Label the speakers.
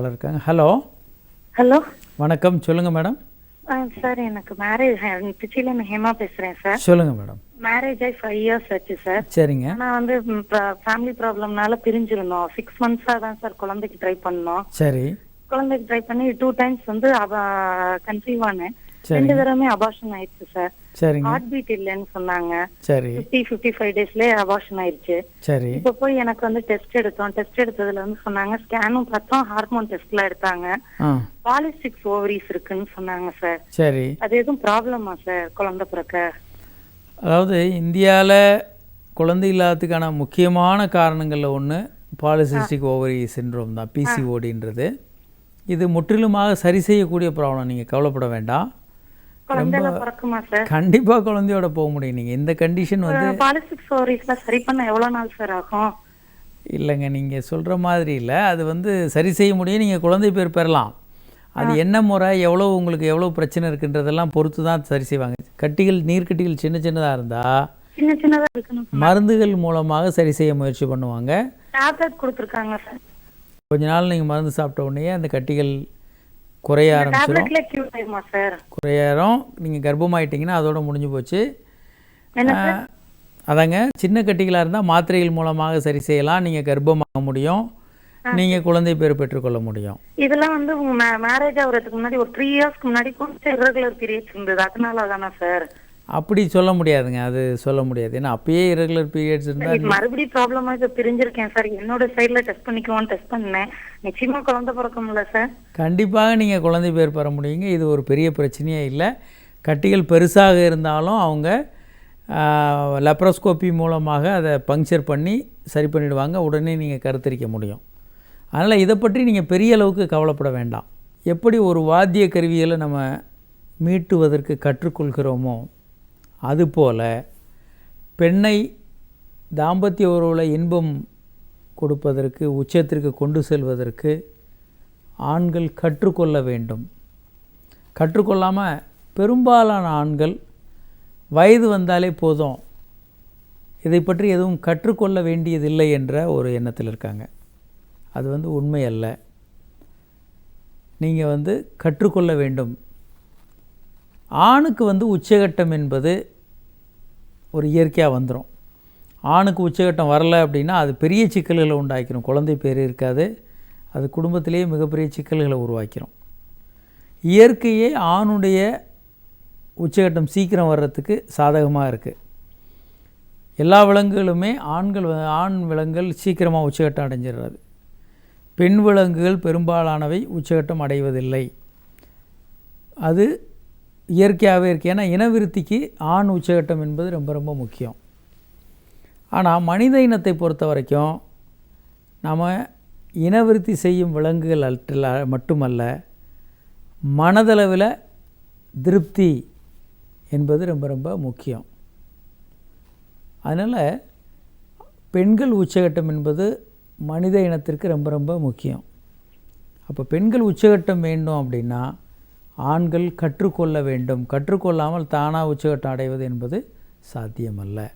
Speaker 1: Collar இருக்காங்க. Hello
Speaker 2: hello
Speaker 1: வணக்கம். சொல்லுங்கள் மேடம்.
Speaker 2: சார் எனக்கு மேரேஜ் திருச்சியில நான் ஹேமா பேசுறேன் சார்.
Speaker 1: சொல்லுங்கள் மேடம்.
Speaker 2: மேரேஜ் ஆகி ஃபைவ் இயர்ஸ் ஆச்சு சார்.
Speaker 1: சரிங்க.
Speaker 2: ஆனா வந்து ஃபேமிலி ப்ராப்ளம்னால பிரிஞ்சிருந்தோம். சிக்ஸ் மந்த்ஸா தான் சார் குழந்தைக்கு ட்ரை பண்ணோம்.
Speaker 1: சரி.
Speaker 2: குழந்தைக்கு ட்ரை பண்ணி டூ டைம்ஸ் வந்து கன்சீவ் ஆனேன் ரெண்டு தடவை அபார்ஷன் ஆயிடுச்சு சார்
Speaker 1: சரிங்க.
Speaker 2: ஹார்ட் பீட் இல்லைன்னு சொன்னாங்க.
Speaker 1: சரி.
Speaker 2: ஃபிஃப்டி ஃபிஃப்டி ஃபைவ் டேஸ்லயே அபார்ஷன் ஆயிடுச்சு.
Speaker 1: சரி.
Speaker 2: இப்ப போய் எனக்கு வந்து டெஸ்ட் எடுத்தோம். டெஸ்ட் எடுத்ததுல வந்து சொன்னாங்க ஸ்கேனும் பார்த்தோம் ஹார்மோன் டெஸ்ட்லாம் எடுத்தாங்க. பாலிஸ்டிக்ஸ் ஓவரிஸ் இருக்குன்னு சொன்னாங்க சார்
Speaker 1: சரி.
Speaker 2: அது எதுவும் ப்ராப்ளமா சார் குழந்தை பிறக்க?
Speaker 1: அதாவது இந்தியாவில் குழந்தை இல்லாததுக்கான முக்கியமான காரணங்களில் ஒன்று பாலிசிஸ்டிக் ஓவரி சின்ரோம் தான் பிசிஓடின்றது இது முற்றிலுமாக சரி செய்யக்கூடிய ப்ராப்ளம் நீங்கள் கவலைப்பட வேண்டாம். கண்டிப்பாக குழந்தையோட போக முடியும். நீங்கள் இந்த கண்டிஷன் வந்து
Speaker 2: சரி பண்ண எவ்வளவு நாள் சார் ஆகும்?
Speaker 1: இல்லைங்க நீங்கள் சொல்கிற மாதிரி இல்லை. அது வந்து சரி செய்ய முடியும். நீங்கள் குழந்தை பேர் பெறலாம். அது என்ன முறை எவ்வளோ உங்களுக்கு எவ்வளோ பிரச்சனை இருக்குன்றதெல்லாம் பொறுத்து தான் சரி செய்வாங்க. கட்டிகள் நீர்க்கட்டிகள் சின்ன சின்னதாக இருந்தால்
Speaker 2: சின்ன சின்னதா இருக்கணும்
Speaker 1: மருந்துகள் மூலமாக சரி செய்ய முயற்சி பண்ணுவாங்க.
Speaker 2: டேப்லெட் கொடுத்துருக்காங்க சார்.
Speaker 1: கொஞ்ச நாள் நீங்கள் மருந்து சாப்பிட்ட உடனே அந்த கட்டிகள் குறைய ஆரம்பிச்சிடும் குறையாரம் நீங்கள் கர்ப்பமாயிட்டீங்கன்னா அதோட முடிஞ்சு போச்சு. அதாங்க. சின்ன கட்டிகளாக இருந்தால் மாத்திரைகள் மூலமாக சரி செய்யலாம். நீங்கள் கர்ப்பமாக முடியும். நீங்கள் குழந்தை பேர் பெற்றுக்கொள்ள முடியும்.
Speaker 2: இதெல்லாம் வந்து உங்க மேரேஜ் ஆகுறதுக்கு முன்னாடி ஒரு த்ரீ இயர்ஸ்க்கு முன்னாடி கொஞ்சம் irregular பீரியட்ஸ் இருந்தது. அதனால தானே சார்
Speaker 1: அப்படி சொல்ல முடியாதுங்க அது சொல்ல முடியாது. ஏன்னா அப்பயே irregular பீரியட்ஸ் இருந்தால்
Speaker 2: மறுபடியும் ப்ராப்ளமா இப்ப பிரிஞ்சிருக்கேன் சார். என்னோட சைடுல டெஸ்ட் பண்ணிக்குவோம் டெஸ்ட் பண்ணேன். நிச்சயமா குழந்தை பிறக்கும்ல சார்.
Speaker 1: கண்டிப்பாக நீங்கள் குழந்தை பேர் பெற முடியுங்க. இது ஒரு பெரிய பிரச்சனையே இல்லை. கட்டிகள் பெருசாக இருந்தாலும் அவங்க லெப்ரோஸ்கோப்பி மூலமாக அதை பங்க்சர் பண்ணி சரி பண்ணிடுவாங்க. உடனே நீங்கள் கருத்தரிக்க முடியும். அதனால் இதை பற்றி நீங்கள் பெரிய அளவுக்கு கவலைப்பட வேண்டாம். எப்படி ஒரு வாத்திய கருவிகளை நம்ம மீட்டுவதற்கு கற்றுக்கொள்கிறோமோ அதுபோல் பெண்ணை தாம்பத்திய உறவில் இன்பம் கொடுப்பதற்கு உச்சத்திற்கு கொண்டு செல்வதற்கு ஆண்கள் கற்றுக்கொள்ள வேண்டும். கற்றுக்கொள்ளாமல் பெரும்பாலான ஆண்கள் வயது வந்தாலே போதும். இதை பற்றி எதுவும் கற்றுக்கொள்ள வேண்டியதில்லை என்ற ஒரு எண்ணத்தில் இருக்காங்க. அது வந்து உண்மை அல்ல. நீங்கள் வந்து கற்றுக்கொள்ள வேண்டும். ஆணுக்கு வந்து உச்சகட்டம் என்பது ஒரு இயற்கையாக வந்துடும் ஆணுக்கு உச்சகட்டம் வரல அப்படின்னா அது பெரிய சிக்கல்களை உண்டாக்கிடும் குழந்தை பேர் இருக்காது. அது குடும்பத்திலேயே மிகப்பெரிய சிக்கல்களை உருவாக்கிடும் இயற்கையே ஆணுடைய உச்சகட்டம் சீக்கிரம் வர்றதுக்கு சாதகமாக இருக்குது எல்லா விலங்குகளுமே ஆண்கள் ஆண் விலங்குகள் சீக்கிரமாக உச்சகட்டம் அடைஞ்சிடுறது. பெண் விலங்குகள் பெரும்பாலானவை உச்சகட்டம் அடைவதில்லை. அது இயற்கையாகவே இருக்குது ஏன்னா இனவிருத்திக்கு ஆண் உச்சகட்டம் என்பது ரொம்ப ரொம்ப முக்கியம். ஆனால் மனித இனத்தை பொறுத்த வரைக்கும் நாம் இனவிருத்தி செய்யும் விலங்குகள் அல்ல மட்டுமல்ல மனதளவில் திருப்தி என்பது ரொம்ப ரொம்ப முக்கியம். அதனால் பெண்கள் உச்சகட்டம் என்பது மனித இனத்திற்கு ரொம்ப ரொம்ப முக்கியம். அப்போ பெண்கள் உச்சகட்டம் வேண்டும் அப்படின்னா ஆண்கள் கற்றுக்கொள்ள வேண்டும். கற்றுக்கொள்ளாமல் தானாக உச்சகட்டம் அடைவது என்பது சாத்தியமல்ல.